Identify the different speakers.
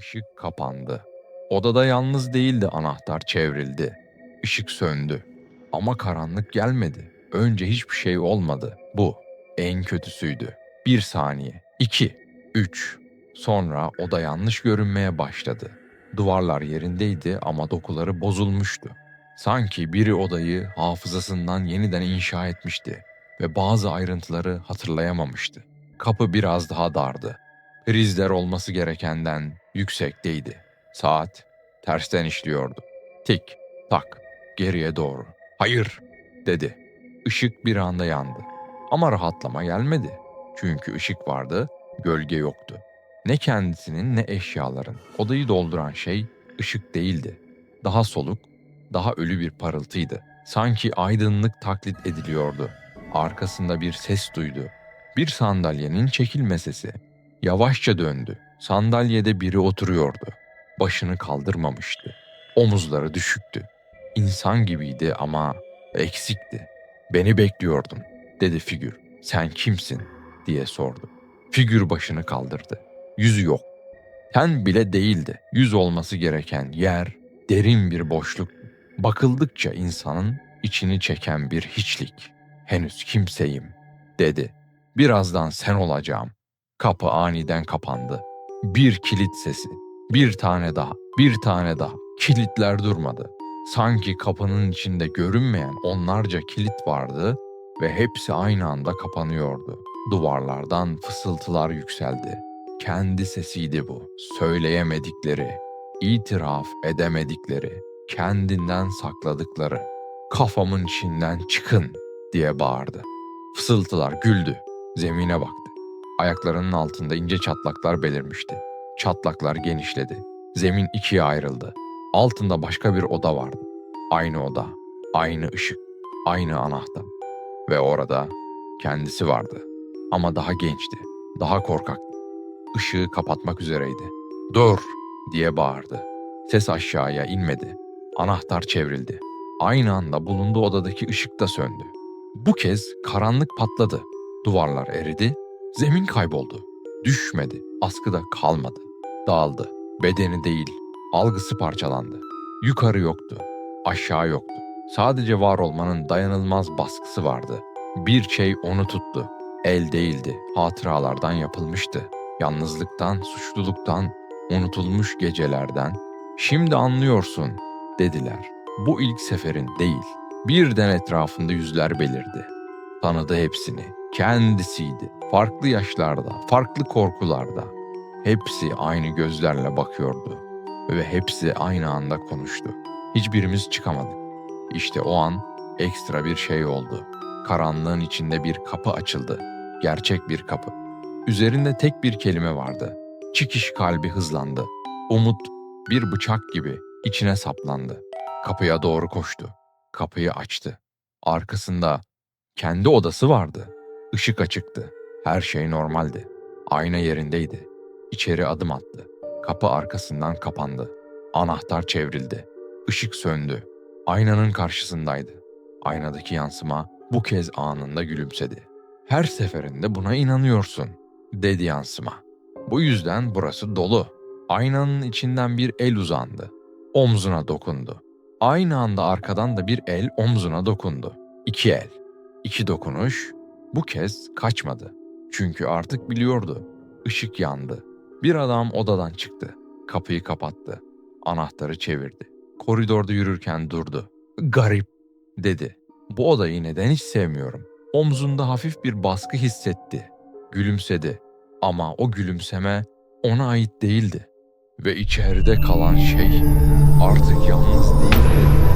Speaker 1: Işık kapandı. Odada yalnız değildi anahtar çevrildi. Işık söndü. Ama karanlık gelmedi. Önce hiçbir şey olmadı. Bu en kötüsüydü. Bir saniye, iki, üç. Sonra oda yanlış görünmeye başladı. Duvarlar yerindeydi ama dokuları bozulmuştu. Sanki biri odayı hafızasından yeniden inşa etmişti ve bazı ayrıntıları hatırlayamamıştı. Kapı biraz daha dardı. Prizler olması gerekenden yüksekteydi. Saat tersten işliyordu. Tik, tak, geriye doğru. Hayır, dedi. Işık bir anda yandı. Ama rahatlama gelmedi. Çünkü ışık vardı, gölge yoktu. Ne kendisinin ne eşyaların. Odayı dolduran şey ışık değildi. Daha soluk, daha ölü bir parıltıydı. Sanki aydınlık taklit ediliyordu. Arkasında bir ses duydu. Bir sandalyenin çekilme sesi. Yavaşça döndü. Sandalyede biri oturuyordu. Başını kaldırmamıştı. Omuzları düşüktü. İnsan gibiydi ama eksikti. Beni bekliyordun, dedi figür. Sen kimsin? diye sordu. Figür başını kaldırdı. Yüzü yok. Ten bile değildi. Yüz olması gereken yer derin bir boşluk. Bakıldıkça insanın içini çeken bir hiçlik. Henüz kimseyim, dedi. Birazdan sen olacağım. Kapı aniden kapandı. Bir kilit sesi. Bir tane daha, bir tane daha. Kilitler durmadı. Sanki kapının içinde görünmeyen onlarca kilit vardı ve hepsi aynı anda kapanıyordu. Duvarlardan fısıltılar yükseldi. Kendi sesiydi bu. Söyleyemedikleri, itiraf edemedikleri, kendinden sakladıkları. Kafamın içinden çıkın diye bağırdı. Fısıltılar güldü. Zemine baktı. Ayaklarının altında ince çatlaklar belirmişti. Çatlaklar genişledi. Zemin ikiye ayrıldı. Altında başka bir oda vardı. Aynı oda, aynı ışık, aynı anahtar. Ve orada kendisi vardı. Ama daha gençti, daha korkaktı. Işığı kapatmak üzereydi. Dur diye bağırdı. Ses aşağıya inmedi. Anahtar çevrildi. Aynı anda bulunduğu odadaki ışık da söndü. Bu kez karanlık patladı. Duvarlar eridi, zemin kayboldu. Düşmedi, askıda kalmadı. Dağıldı. Bedeni değil, algısı parçalandı. Yukarı yoktu, aşağı yoktu. Sadece var olmanın dayanılmaz baskısı vardı. Bir şey onu tuttu. El değildi, hatıralardan yapılmıştı. Yalnızlıktan, suçluluktan, unutulmuş gecelerden. Şimdi anlıyorsun, dediler. Bu ilk seferin değil. Birden etrafında yüzler belirdi. Tanıdı hepsini. Kendisiydi. Farklı yaşlarda, farklı korkularda. Hepsi aynı gözlerle bakıyordu. Ve hepsi aynı anda konuştu. Hiçbirimiz çıkamadık. İşte o an ekstra bir şey oldu. Karanlığın içinde bir kapı açıldı. Gerçek bir kapı. Üzerinde tek bir kelime vardı. Çıkış kalbi hızlandı. Umut bir bıçak gibi içine saplandı. Kapıya doğru koştu. Kapıyı açtı. Arkasında kendi odası vardı. Işık açıktı. Her şey normaldi. Ayna yerindeydi. İçeri adım attı. Kapı arkasından kapandı. Anahtar çevrildi. Işık söndü. Aynanın karşısındaydı. Aynadaki yansıma bu kez anında gülümsedi. Her seferinde buna inanıyorsun, dedi yansıma. Bu yüzden burası dolu. Aynanın içinden bir el uzandı. Omzuna dokundu. Aynı anda arkadan da bir el omzuna dokundu. İki el. İki dokunuş. Bu kez kaçmadı. Çünkü artık biliyordu. Işık yandı. Bir adam odadan çıktı. Kapıyı kapattı. Anahtarı çevirdi. Koridorda yürürken durdu. Garip, dedi. Bu odayı neden hiç sevmiyorum. Omzunda hafif bir baskı hissetti. Gülümsedi. Ama o gülümseme ona ait değildi. Ve içeride kalan şey artık yalnız değildi.